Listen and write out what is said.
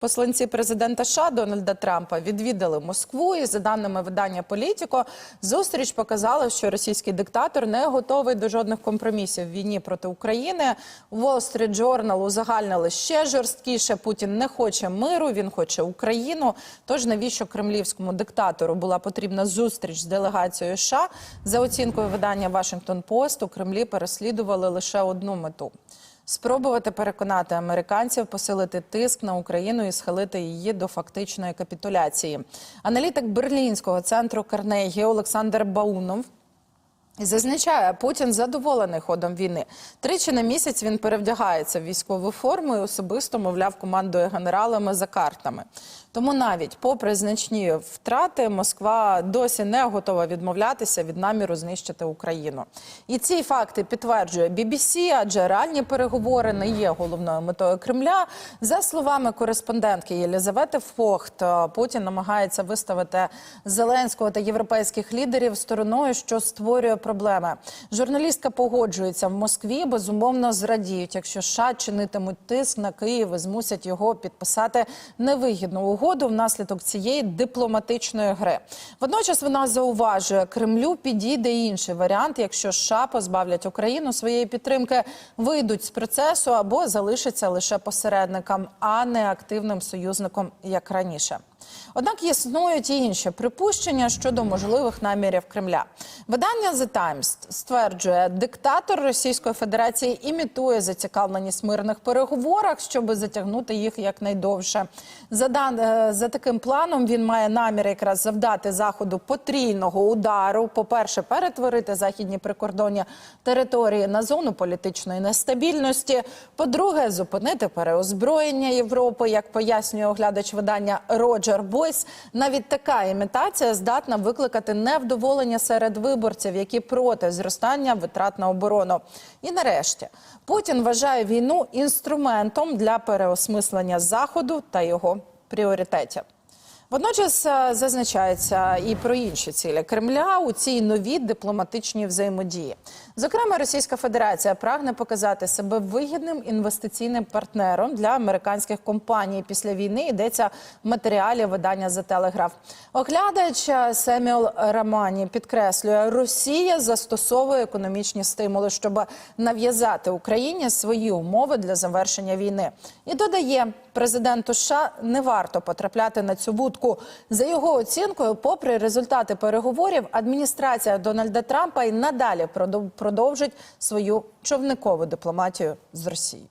Посланці президента США Дональда Трампа відвідали Москву, і за даними видання Політіко, зустріч показала, що російський диктатор не готовий до жодних компромісів в війні проти України. Wall Street Journal узагальнили ще жорсткіше. Путін не хоче миру, він хоче Україну. Тож навіщо кремлівському диктатору була потрібна зустріч з делегацією США? За оцінкою видання Вашингтон Пост у Кремлі переслідували лише одну мету. Спробувати переконати американців посилити тиск на Україну і схилити її до фактичної капітуляції. Аналітик Берлінського центру Карнегі Олександр Баунов Зазначає, Путін задоволений ходом війни. Тричі на місяць він перевдягається в військову форму і особисто, мовляв, командує генералами за картами. Тому навіть попри значні втрати, Москва досі не готова відмовлятися від наміру знищити Україну. І ці факти підтверджує BBC, адже реальні переговори не є головною метою Кремля. За словами кореспондентки Єлізавети Фохт, Путін намагається виставити Зеленського та європейських лідерів стороною, що створює проблеми. Журналістка погоджується в Москві. Безумовно зрадіють, якщо США чинитимуть тиск на Київ і змусять його підписати невигідну угоду внаслідок цієї дипломатичної гри. Водночас вона зауважує, Кремлю підійде інший варіант, якщо США позбавлять Україну своєї підтримки, вийдуть з процесу або залишаться лише посередником, а не активним союзником, як раніше. Однак існують і інші припущення щодо можливих намірів Кремля. Видання The Times стверджує, диктатор Російської Федерації імітує зацікавленість мирних переговорах, щоб затягнути їх якнайдовше. За, дан... е, за таким планом він має намір якраз завдати заходу потрійного удару. По перше, перетворити західні прикордонні території на зону політичної нестабільності. По-друге, зупинити переозброєння Європи, як пояснює оглядач видання Роджер Бойс. Навіть така імітація здатна викликати невдоволення серед виборців, які проти зростання витрат на оборону. І нарешті Путін вважає війну інструментом для переосмислення заходу та його пріоритетів. Водночас е, зазначається і про інші цілі Кремля у цій новій дипломатичній взаємодії. Зокрема, Російська Федерація прагне показати себе вигідним інвестиційним партнером для американських компаній. Після війни йдеться в матеріалі видання «The Telegraph». Оглядач е, Семюел Рамані підкреслює, Росія застосовує економічні стимули, щоб нав'язати Україні свої умови для завершення війни. І додає, президенту США не варто потрапляти на цю будку. За його оцінкою, попри результати переговорів, адміністрація Дональда Трампа і надалі продов- продовжить свою човникову дипломатію з Росією.